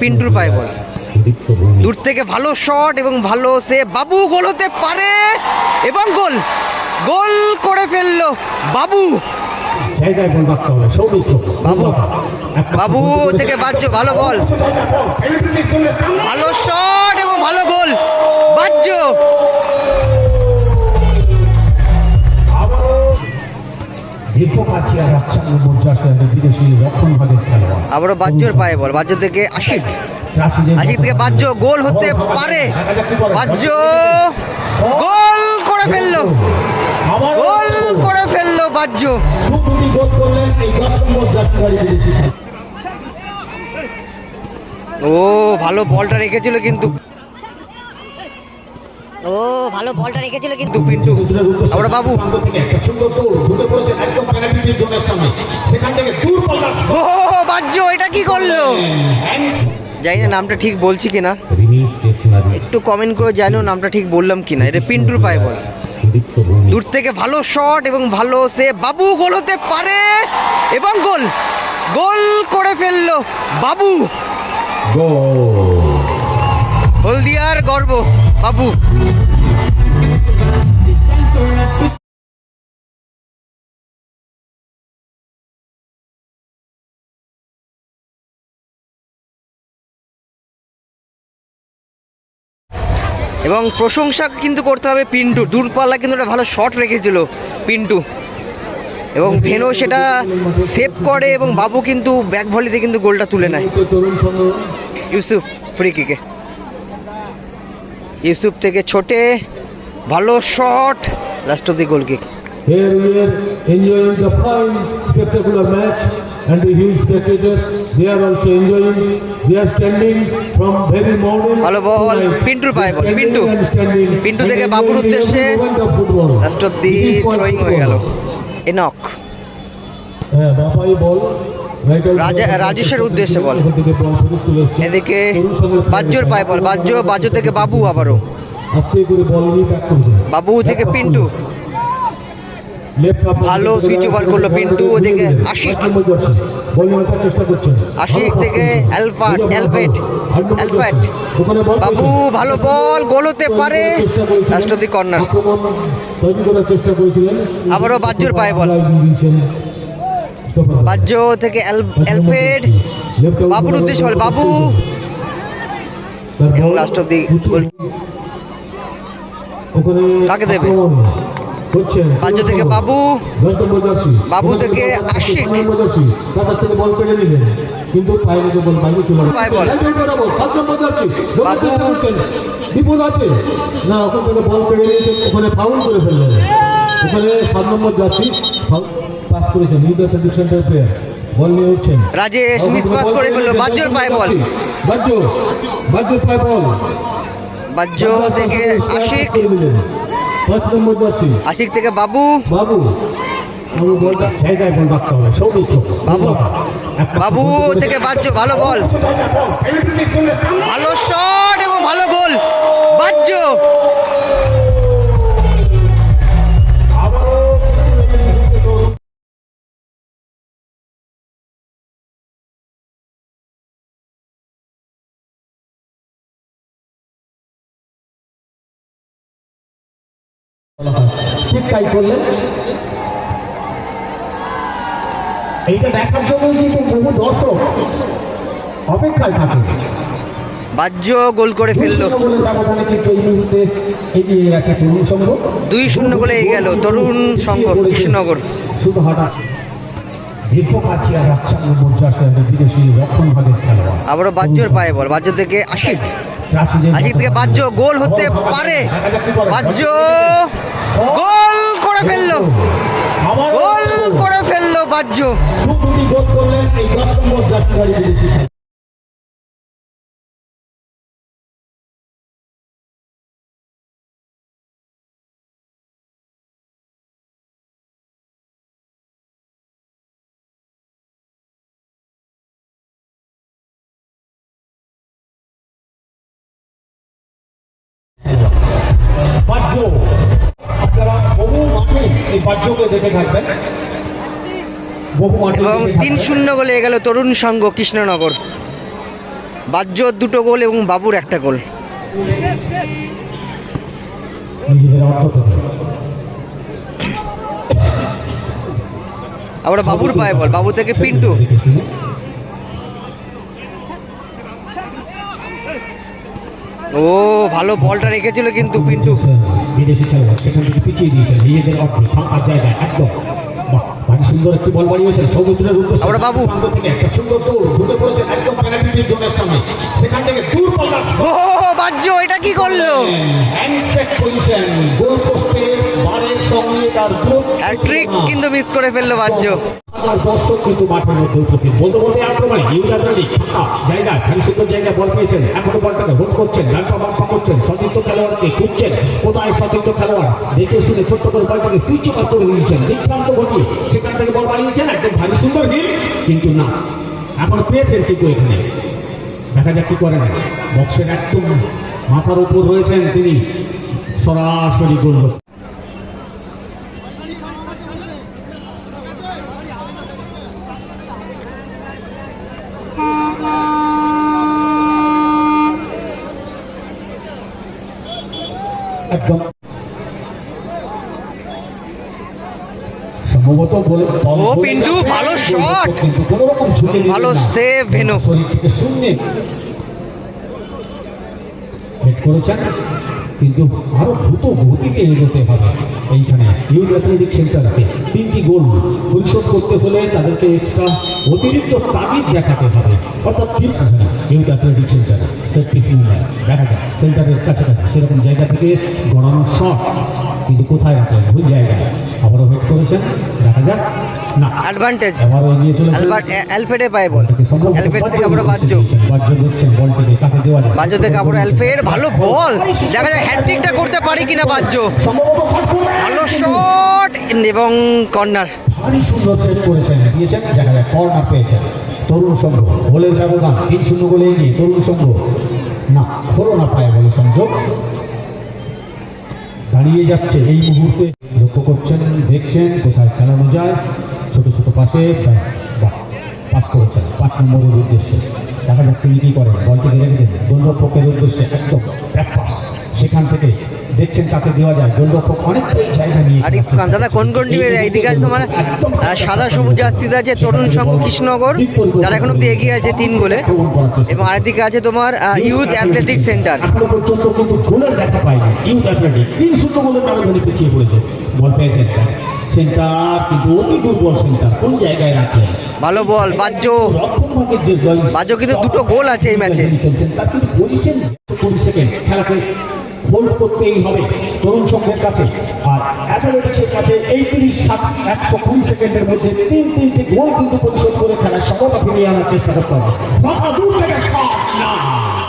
পিন্টুর পায়ে বল। দূর থেকে ভালো শট এবং ভালো সে বাবু গোল হতে পারে এবং গোল। গোল করে ফেলল বাবু। বাবু। বাবু থেকে বাজ্য ভালো বল। ভালো শট এবং ভালো গোল। বাজ্য আবারও বাজ্যর পায়ে বল বাজ্য থেকে আশিক। আশিক থেকে বাজ্য গোল হতে পারে। বাজ্য গোল করে ফেলল। গোল করে ফেলল বাজ্য। ও ভালো বলটা রেখেছিল কিন্তু। ও ভালো বলটা রেখেছিল কিন্তু। পিন্টু আমরা বাবু। ও বাজ্য এটা কি করল? জানি না নামটা ঠিক বলছি কিনা। একটু কমেন্ট করে জানিও নামটা ঠিক বললাম কিনা। এটা পিন্টুর পায়ে বল। দূর থেকে ভালো শট এবং ভালো সে বাবু গোল হতে পারে এবং গোল। গোল করে ফেলল বাবু। হলদিয়ার গর্ব বাবু। এবং প্রশংসা কিন্তু করতে হবে পিন্টু। দূরপাল্লা কিন্তু একটা ভালো শট রেখেছিল পিন্টু। এবং ভেনো সেটা সেভ করে এবং বাবু কিন্তু ব্যাক ভলিতে কিন্তু গোলটা তুলে নেয়। ইউসুফ ফ্রি কিকে ইউসুফ থেকে ছোটে, ভালো shot last of the goal kick Here we are enjoying the fine spectacular match and the huge spectators, they are also enjoying. They are standing from very morning. Pintu. standing and standing Pintu and থেকে বাবুর উদ্দেশ্যে moment of. Last of the what throwing হয়ে গেল Enoch হ্যাঁ, বল রাজা- ball. রাজেশের উদ্দেশ্যে বল। এদিকে বাজ্যর পায়ে বল বাজ্য বাজ্য থেকে বাবু আবারও বাবু থেকে পিন্টু ভালো সুইচ over করল পিন্টু, ওদিকে আশিক। আশিক থেকে অ্যালফাট, অ্যালফেট, অ্যালফাট। বাবু ভালো বল গোল হতে পারে অফ কর্নার আবারও বাজ্যর পায়ে বল। বাজ্য থেকে অ্যাল- অ্যালফেড বাবুর উদ্দেশ্যে বল, বাবু। এবং the কাকে দেবে? বাজ্য থেকে বাবু বাবু থেকে আশিক। কিন্তু। বিপদ আছে। না ওখান থেকে বল কেড়ে নিয়েছেন ওখানে ফাউল করে ফেললেন। ওখানে সাত নম্বর জার্সি পাস করেছেন। লিডার সেন্টার প্লেয়ার বল নিয়ে উঠছেন। রাজেশ মিস পাস করে ফেলল। বাজ্যর পায়ে বল। বাজ্য বাজ্যর পায়ে বল। বাজ্য থেকে আশিক। পাঁচ নম্বর জার্সি আশিক থেকে বাবু। বাবু বাবু বলটা জায়গায় বল রাখতে হবে। সৌমিত্র বাবু। বাবু থেকে বাজ্য ভালো বল। ভালো শট এবং ভালো গোল। বাজ্য ঠিক তাই করলেন। এইটা দেখার জন্যই কিন্তু বহু দর্শক অপেক্ষায় থাকে। বাজ্য গোল করে দুই ফেলল। ব্যবধানে কিন্তু এই মুহূর্তে এগিয়ে গেছে তরুণ সংঘ। দুই শূন্য গোলে এগিয়ে গেল তরুণ সংঘ কৃষ্ণনগর। শুধু হঠাৎ আবারও বাজ্যর পায়ে বল বাজ্য থেকে আশিক। আশিক থেকে বাজ্য গোল হতে পারে। বাজ্য গোল করে ফেলল। গোল করে ফেলল বাজ্য দুটি বাহ্যকে দেখে থাকবেন। এবং তিন। শূন্য গোলে গেল তরুণ সংঘ কৃষ্ণনগর। বাজ্য দুটো গোল এবং বাবুর একটা গোল। আবার বাবুর পায়ে বল বাবু থেকে পিন্টু দেখে শুনে। ও ভালো বলটা রেখেছিল কিন্তু পিন্টু। বিদেশি খেলোয়াড় সেখান থেকে পিছিয়ে দিয়েছেন নিজেদের অর্থে ফাঁকা জায়গায় একদম। ভারী সুন্দর একটি বল বাড়িয়েছেন সৌমিত্রের উদ্দেশ্যে। আবার বাবু। থেকে একটা সুন্দর দৌড় ঢুকে পড়েছেন একদম পেনাল্টি জোনের সামনে। সেখান থেকে দূর পাল্লা ও বাজ্য এটা কি করল? হ্যান্ডসেট পজিশন গোল পোস্টে হ্যাট্রিক কিন্তু মিস করে ফেলল বাহ্য। দর্শক কিন্তু মাঠের মধ্যে উপস্থিত। বলতে বলতে আক্রমণে ফাঁকা জায়গায় সুন্দর জায়গায় বল পেয়েছেন এখনও বলটাকে হোল্ড করছেন বাম্পা করছেন সতীর্থ খেলোয়াড়কে খুঁজছেন কোথায় সতীর্থ খেলোয়াড়? দেখে শুনে ছোট্ট করে বলটাকে সুইচ ওভার করে দিয়েছেন সেখান থেকে বল বাড়িয়েছেন একদম ভারী সুন্দর হিল কিন্তু না। এখন পেয়েছেন কিন্তু এখানে। দেখা যাক কি করেন। বক্সের একদম মাথার উপর রয়েছেন তিনি। সরাসরি গোল একদম সম্ভবত বলে ও, পিন্টু, ভালো নিলেন ভালো সেভ ভেনু। করেছেন কিন্তু আরও দ্রুত গতিতে এগোতে হবে। এইখানে ইউথ অ্যাথলেটিক সেন্টারকে তিনটি গোল পরিশোধ করতে হলে তাদেরকে এক্সট্রা অতিরিক্ত তাগিদ দেখাতে হবে। অর্থাৎ ঠিক আছে না youth athletic centre set piece movement দেখা যায় সেন্টারের কাছাকাছি সেরকম জায়গা থেকে গড়ানো শট কিন্তু কোথায় আছে? ভুল জায়গায়। আবারও হেড করেছেন। দেখা যাক। না। অ্যাডভান্টেজ আবারও এগিয়ে চলেছেন অ্যালবার্ট অ্যালফেডে পায়ে বল। অ্যালফেড থেকে আবার বাহ্য বাহ্য দেখছেন বলটিকে। কাকে দেওয়া যায় বাহ্য থেকে আবার অ্যালফেড ভালো বল দেখা যায় হ্যাট্রিকটা করতে পারি কিনা বাহ্য। ভালো শট এবং কর্নার ভারী সুন্দর সেট করেছেন। দিয়েছেন। দেখা যায় কর্নার পেয়েছেন। তরুণ সংঘ গোলের ব্যবধান। তিন শূন্য গোলে এগিয়ে তরুণ সংঘ। না হলো না পায় বলে সংযোগ। দাঁড়িয়ে যাচ্ছে এই মুহূর্তে। লক্ষ্য করছেন দেখছেন কোথায় খেলানো যায়। ছোট ছোট পাশে পাস করেছেন। পাঁচ নম্বরের উদ্দেশ্যে। দেখা যাক তিনি কি করেন। বলটি রেখে দেন গোলরক্ষকের উদ্দেশ্যে একদম পাস সেখান থেকে দেখছেন কাকে দেওয়া যায়। গোলরক্ষক অনেকটাই জায়গা নিয়ে আরিফ খান দাদা কোন কোন টিমে এইদিকে আছে তোমার সাদা সবুজ জার্সিতে আছে তরুণ সংঘ কৃষ্ণনগর যারা এখন অব্দি এগিয়ে আছে তিন গোলে এবং আরেকদিকে আছে তোমার ইউথ অ্যাথলেটিক সেন্টার এখনও পর্যন্ত কিন্তু গোলের দেখা পায়নি ইউথ অ্যাথলেটিক তিন শূন্য গোলের ব্যবধানে পিছিয়ে পড়েছে। বল পেয়েছেন সেন্টার কিন্তু অতি দুর্বল সেন্টার কোন জায়গায় রাখলেন ভালো বল বাহ্য। রক্ষণ ভাগের যে জয়। বাহ্য কিন্তু দুটো গোল আছে এই ম্যাচে। খেলছেন। তার কিন্তু পজিশন কুড়ি সেকেন্ড। খেলাকে হোল্ড করতেই হবে তরুণ সংঘের কাছে। আর অ্যাথলেটিক্সের কাছে এই তিরিশ সাত একশো কুড়ি সেকেন্ডের মধ্যে তিন তিনটি গোল কিন্তু পরিশোধ করে খেলার সফলতা ফিরিয়ে আনার চেষ্টা করতে হবে। দূর থেকে শট